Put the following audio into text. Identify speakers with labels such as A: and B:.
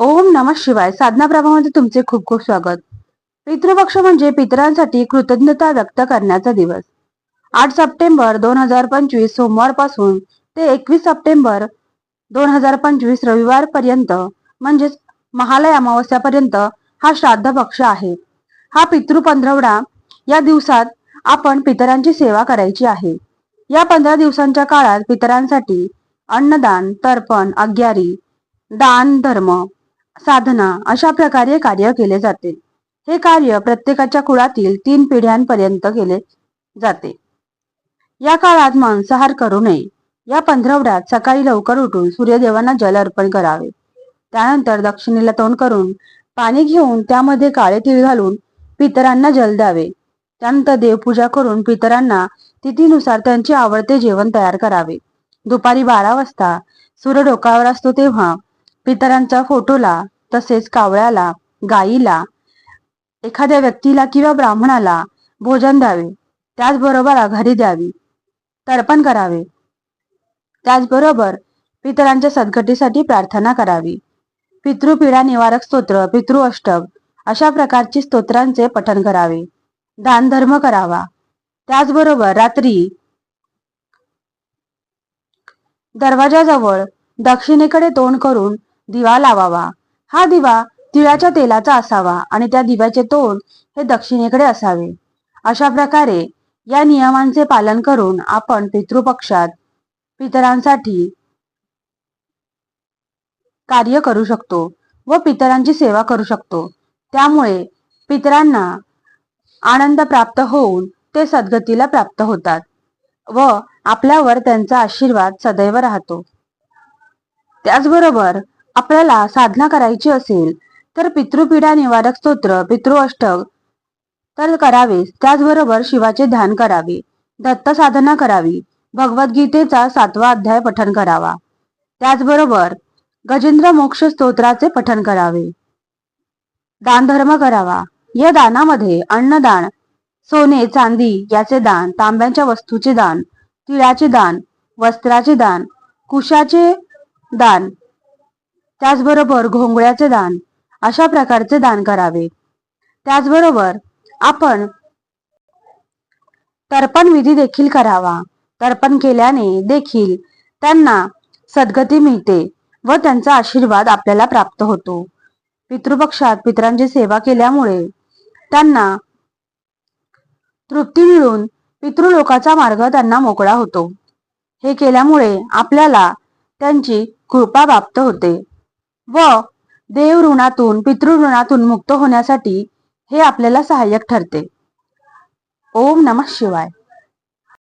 A: ओम नम शिवाय. साधना प्रभामध्ये तुमचे खूप खूप स्वागत. पितृपक्ष म्हणजे पितरांसाठी कृतज्ञता व्यक्त करण्याचा दिवस. आठ सप्टेंबर दोन हजार पंचवीस सोमवारपासून ते एकवीस सप्टेंबर दोन हजार पंचवीस रविवारपर्यंत म्हणजेच महालय अमावस्यापर्यंत हा श्राद्ध पक्ष आहे. हा पितृ पंधरवडा या दिवसात आपण पितरांची सेवा करायची आहे. या पंधरा दिवसांच्या काळात पितरांसाठी अन्नदान तर्पण अग्यारी दान धर्म साधना अशा प्रकारे कार्य केले जाते. हे कार्य प्रत्येकाच्या कुळातील तीन पिढ्यांपर्यंत केले जाते. या काळात मांसाहार करू नये. या पंधरवड्यात सकाळी लवकर उठून सूर्यदेवांना जल अर्पण करावे. त्यानंतर दक्षिणेला तोंड करून पाणी घेऊन त्यामध्ये काळे तीळ घालून पितरांना जल द्यावे. त्यानंतर देवपूजा करून पितरांना तिथीनुसार त्यांचे आवडते जेवण तयार करावे. दुपारी बारा वाजता सूर्य डोकावर असतो तेव्हा पितरांच्या फोटोला तसेच कावळ्याला गाईला एखाद्या व्यक्तीला किंवा ब्राह्मणाला भोजन द्यावे. त्याचबरोबर आघारी द्यावी. तर्पण करावे. त्याचबरोबर पितरांच्या सद्गतीसाठी प्रार्थना करावी. पितृपीडा निवारक स्तोत्र पितृ अष्टक अशा प्रकारची स्तोत्रांचे पठण करावे. दानधर्म करावा. त्याचबरोबर रात्री दरवाजाजवळ दक्षिणेकडे तोंड करून दिवा लावावा. हा दिवा तिळाच्या तेलाचा असावा आणि त्या दिव्याचे तोंड हे दक्षिणेकडे असावे. अशा प्रकारे या नियमांचे पालन करून आपण पितृपक्षात पितरांसाठी कार्य करू शकतो व पितरांची सेवा करू शकतो. त्यामुळे पितरांना आनंद प्राप्त होऊन ते सद्गतीला प्राप्त होतात व आपल्यावर त्यांचा आशीर्वाद सदैव राहतो. त्याचबरोबर आपल्याला साधना करायची असेल तर पितृपीडा निवारक स्तोत्र पितृ अष्टक तर करावेच त्याचबरोबर शिवाचे ध्यान करावे दत्त साधना करावी भगवद्गीतेचा सातवा अध्याय पठन करावा. त्याचबरोबर गजेंद्र मोक्ष स्तोत्राचे पठन करावे. दानधर्म करावा. या दानामध्ये अन्नदान सोने चांदी याचे दान तांब्यांच्या वस्तूचे दान तिळाचे दान वस्त्राचे दान कुशाचे दान त्याचबरोबर घोंगळ्याचे दान अशा प्रकारचे दान करावे. त्याचबरोबर आपण तर्पण विधी देखील करावा. तर्पण केल्याने देखील त्यांना सद्गती मिळते व त्यांचा आशीर्वाद आपल्याला प्राप्त होतो. पितृपक्षात पितरांची सेवा केल्यामुळे त्यांना तृप्ती मिळून पितृलोकाचा मार्ग त्यांना मोकळा होतो. हे केल्यामुळे आपल्याला त्यांची कृपा प्राप्त होते. व देव ऋणातून पितृ ऋणातून मुक्त होण्यासाठी हे आपल्याला सहाय्यक ठरते. ओम नमः शिवाय.